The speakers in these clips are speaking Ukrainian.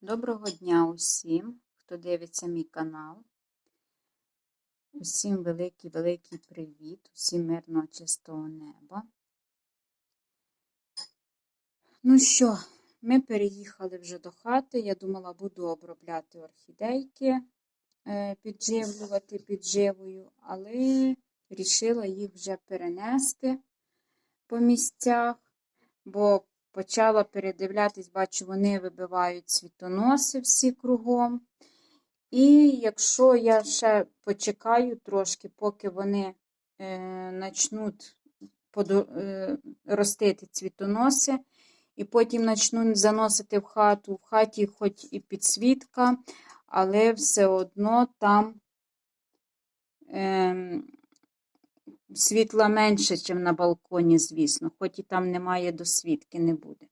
Доброго дня усім, хто дивиться мій канал. Усім великий-великий привіт, усім мирного чистого неба. Ну що, ми переїхали вже до хати. Я думала, буду обробляти орхідейки, е, підживлювати підживою, але вирішила їх вже перенести по місцях, бо почала передивлятись, бачу, вони вибивають світоноси всі кругом. І якщо я ще почекаю трошки, поки вони е, почнуть е, ростити цвітоноси, і потім почну заносити в хату, в хаті хоч і підсвітка, але все одно там е, світла менше, ніж на балконі, звісно, хоч і там немає досвідки, не буде.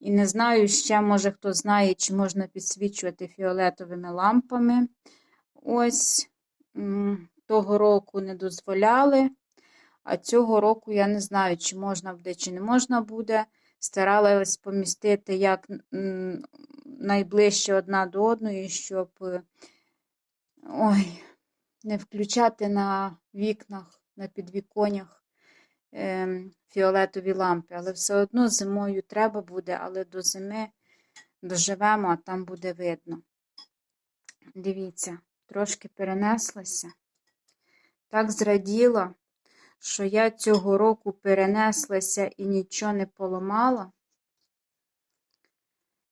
І не знаю, ще, може, хто знає, чи можна підсвічувати фіолетовими лампами. Ось того року не дозволяли, а цього року я не знаю, чи можна буде, чи не можна буде. Старалась помістити як найближче одна до одної, щоб ой, не включати на вікнах на підвіконнях е, фіолетові лампи, але все одно зимою треба буде, але до зими доживемо, а там буде видно. Дивіться, трошки перенеслася. Так зраділа, що я цього року перенеслася і нічого не поламала.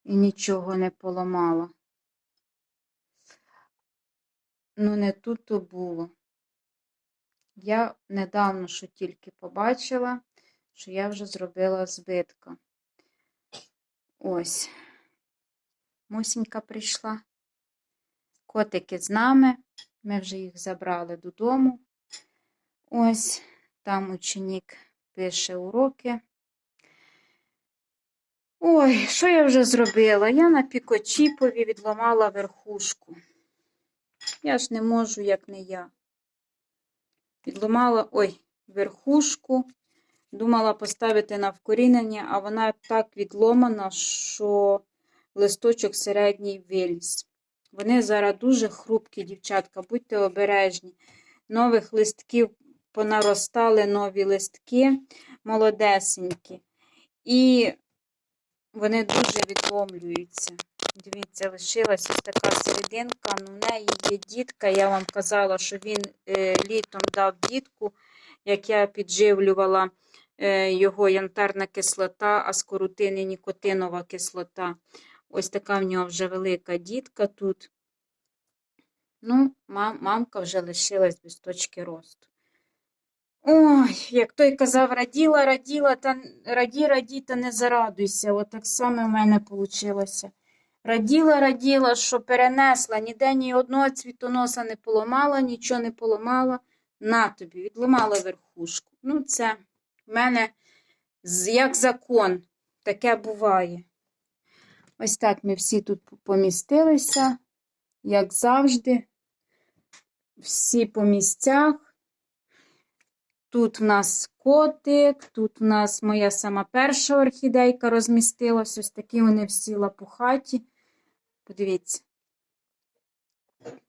І нічого не поламала. Ну, не тут то було. Я недавно що тільки побачила, що я вже зробила збитка. Ось, мусінька прийшла. Котики з нами, ми вже їх забрали додому. Ось, там ученик пише уроки. Ой, що я вже зробила? Я на пікочіпові відламала верхушку. Я ж не можу, як не я. Відломала ой, верхушку, думала поставити на вкорінення, а вона так відломана, що листочок середній виліз. Вони зараз дуже хрупкі, дівчатка, будьте обережні. Нових листків понаростали нові листки, молодесенькі. І вони дуже відломлюються. Дивіться, лишилась ось така серединка. Ну, в неї є дітка. Я вам казала, що він е, літом дав дітку, як я підживлювала е, його янтарна кислота, а скорутини нікотинова кислота. Ось така в нього вже велика дітка тут. Ну, мам, мамка вже лишилась без точки росту. Ой, як той казав, раділа, раділа, та раді, раді, та не зарадуйся. Отак саме в мене вийшло. Раділа, раділа, що перенесла, ніде ні одного цвітоноса не поламала, нічого не поламала. На тобі, відламала верхушку. Ну, це в мене як закон, таке буває. Ось так ми всі тут помістилися, як завжди, всі по місцях. Тут в нас котик, тут в нас моя сама перша орхідейка розмістилась. Ось такі вони всі лапухаті. Подивіться.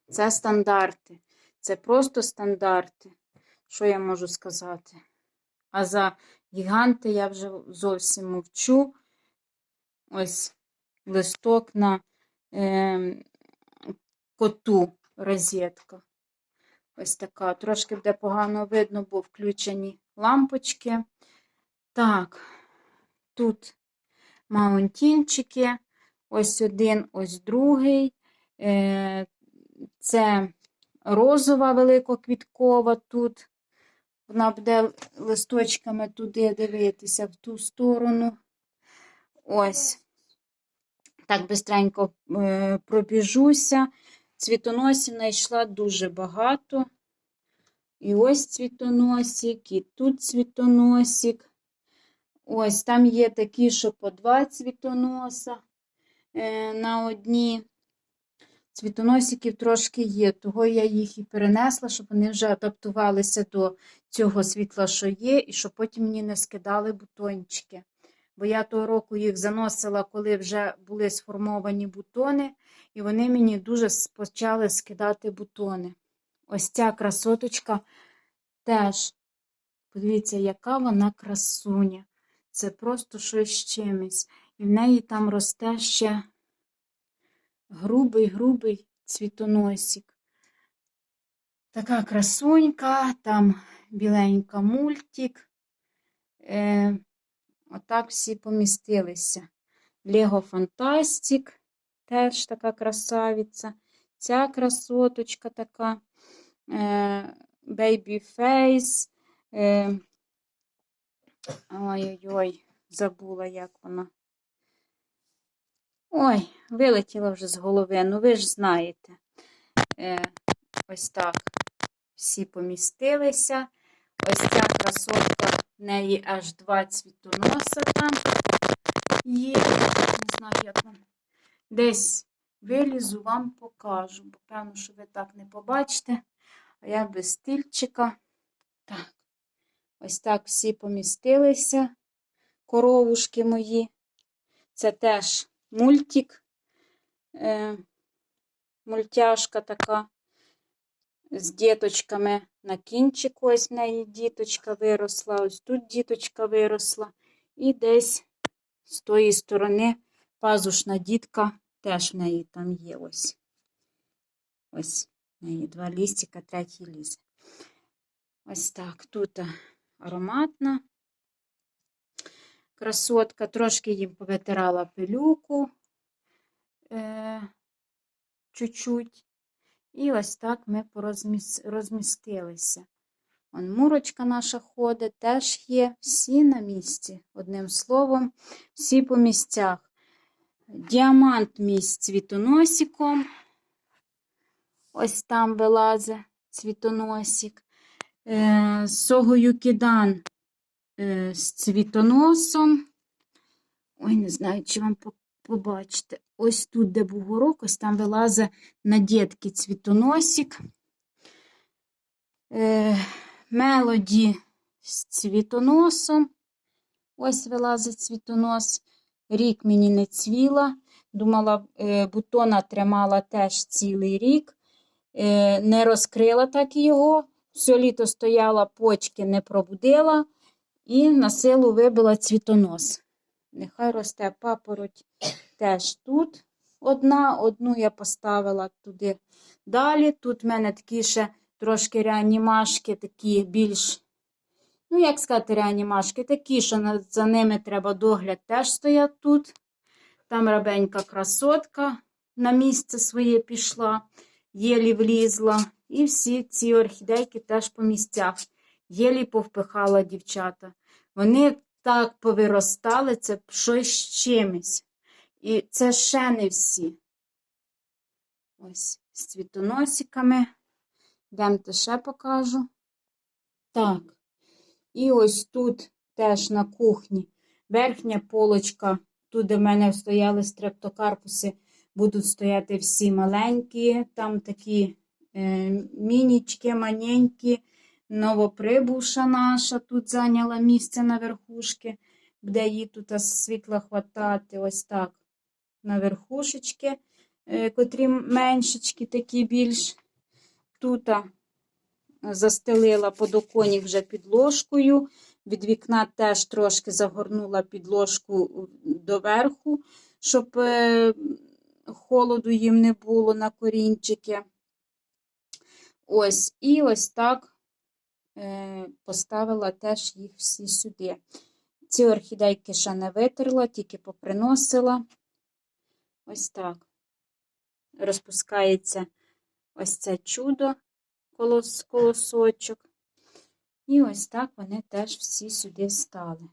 Це стандарти. Це просто стандарти. Що я можу сказати? А за гіганти я вже зовсім мовчу. Ось листок на е, коту розетка. Ось така. Трошки буде погано видно, бо включені лампочки. Так, тут маунтінчики. Ось один, ось другий. Е, це розова великоквіткова тут. Вона буде листочками туди дивитися в ту сторону. Ось. Так, бистренько е, пробіжуся. Цвітоносів знайшла дуже багато. І ось цвітоносик, і тут цвітоносик. Ось там є такі, що по два цвітоноса е, на одні. Цвітоносиків трошки є, того я їх і перенесла, щоб вони вже адаптувалися до цього світла, що є, і щоб потім мені не скидали бутончики. бо я того року їх заносила, коли вже були сформовані бутони, і вони мені дуже почали скидати бутони. Ось ця красоточка теж. Подивіться, яка вона красуня. Це просто щось чимось. І в неї там росте ще грубий, грубий цвітоносик. Така красунька, там біленька мультик. Е, отак всі помістилися. Лего Фантастик, теж така красавиця. Ця красоточка така. Е, Baby Face. Е, Ой-ой-ой, забула, як вона. Ой, вилетіла вже з голови, ну ви ж знаєте. Е, ось так. Всі помістилися. Ось ця красотка, в неї аж два цвітоноса там є. Не знаю, як вам. Десь вилізу, вам покажу, бо певно, що ви так не побачите. А я без стільчика. Так. Ось так всі помістилися. Коровушки мої. Це теж мультик. Е, мультяшка така з діточками на кінчику. Ось в неї діточка виросла, ось тут діточка виросла. І десь з тої сторони пазушна дітка теж в неї там є. Ось. Ось в неї два лістика, третій лізе. Ось так. Тут ароматна красотка. Трошки їм повитирала пилюку е, чуть-чуть. І ось так ми порозміс- розмістилися. Он мурочка наша ходить, теж є. Всі на місці. Одним словом, всі по місцях. Діамант мій з цвітоносиком. Ось там вилазить цвітоносик. Е, Согою кидан е, з цвітоносом. Ой, не знаю, чи вам побачите. Ось тут, де був горок, ось там вилазить на дітки цвітоносик. Е, Мелоді з цвітоносом. Ось вилазить цвітонос. Рік мені не цвіла. Думала, е, бутона тримала теж цілий рік. Е, Не розкрила так його. Все літо стояла, почки не пробудила і на силу вибила цвітонос. Нехай росте папороть теж тут. Одна, одну я поставила туди далі. Тут в мене такі ще трошки реанімашки, такі більш, ну, як сказати, реанімашки, такі, що за ними треба догляд, теж стоять тут. Там рабенька красотка на місце своє пішла, єлі влізла. І всі ці орхідейки теж по місцях. Єлі повпихала дівчата. Вони так повиростали, це щось з чимось. І це ще не всі. Ось з цвітоносиками. Йдемте ще покажу. Так. І ось тут теж на кухні верхня полочка. Тут, де в мене стояли стрептокарпуси, будуть стояти всі маленькі, там такі е, мінічки, маненькі. Новоприбувша наша тут зайняла місце на верхушки, де їй тут світла хватати. Ось так. На верхушечки, е, котрі меншечки, такі більш. Тут застелила подоконник вже підложкою. Від вікна теж трошки загорнула підложку доверху, щоб е, холоду їм не було на корінчики. Ось, і ось так е, поставила теж їх всі сюди. Ці орхідейки ще не витерла, тільки поприносила. Ось так. Розпускається ось це чудо колос, колосочок. І ось так вони теж всі сюди стали.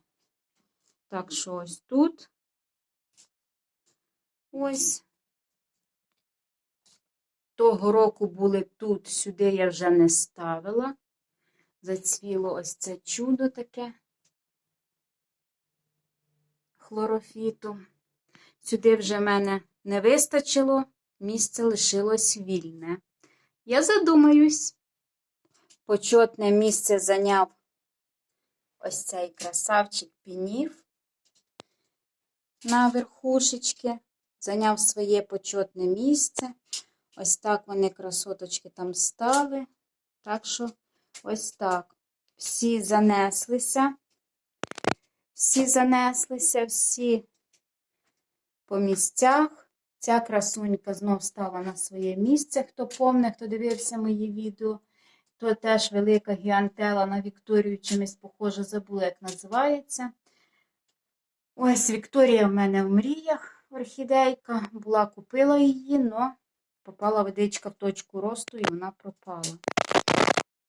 Так що ось тут. Ось. Того року були тут, сюди я вже не ставила. Зацвіло ось це чудо таке хлорофіту. Сюди вже мене не вистачило, місце лишилось вільне. Я задумаюсь. Почетне місце зайняв ось цей красавчик пінів. на верхушечки, зайняв своє почетне місце. Ось так вони красоточки там стали. Так що ось так. Всі занеслися. Всі занеслися, всі по місцях. Ця красунька знов стала на своє місце. Хто помне, хто дивився мої відео, то теж велика гіантела на Вікторію чимось похоже, забула, як називається. Ось Вікторія в мене в мріях, орхідейка. Була, купила її, але попала водичка в точку росту і вона пропала.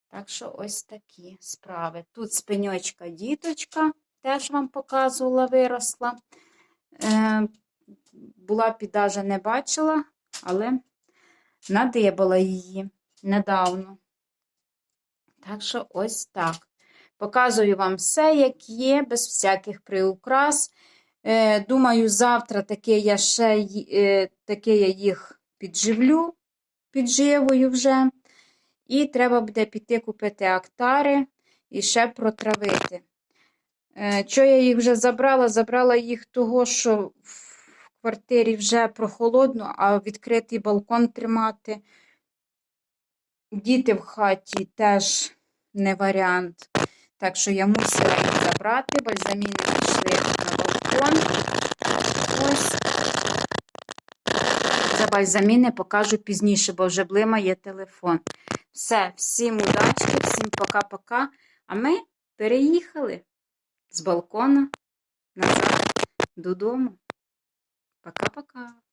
Так що ось такі справи. Тут спиньочка діточка, теж вам показувала, виросла. Е, була підажа не бачила, але надибала її недавно. Так що ось так. Показую вам все, як є, без всяких приукрас. Е, думаю, завтра таке я ще е, таке я їх підживлю, підживою вже. І треба буде піти купити актари і ще протравити. Е, Що я їх вже забрала? Забрала їх того, що в квартирі вже прохолодно, а відкритий балкон тримати. Діти в хаті теж не варіант. Так що я мусила їх забрати, бальзаміни пішли на балкон. Ось. За бальзаміни покажу пізніше, бо вже блимає телефон. Все, всім удачки, всім пока-пока. А ми переїхали з балкона назад додому. Пока-пока.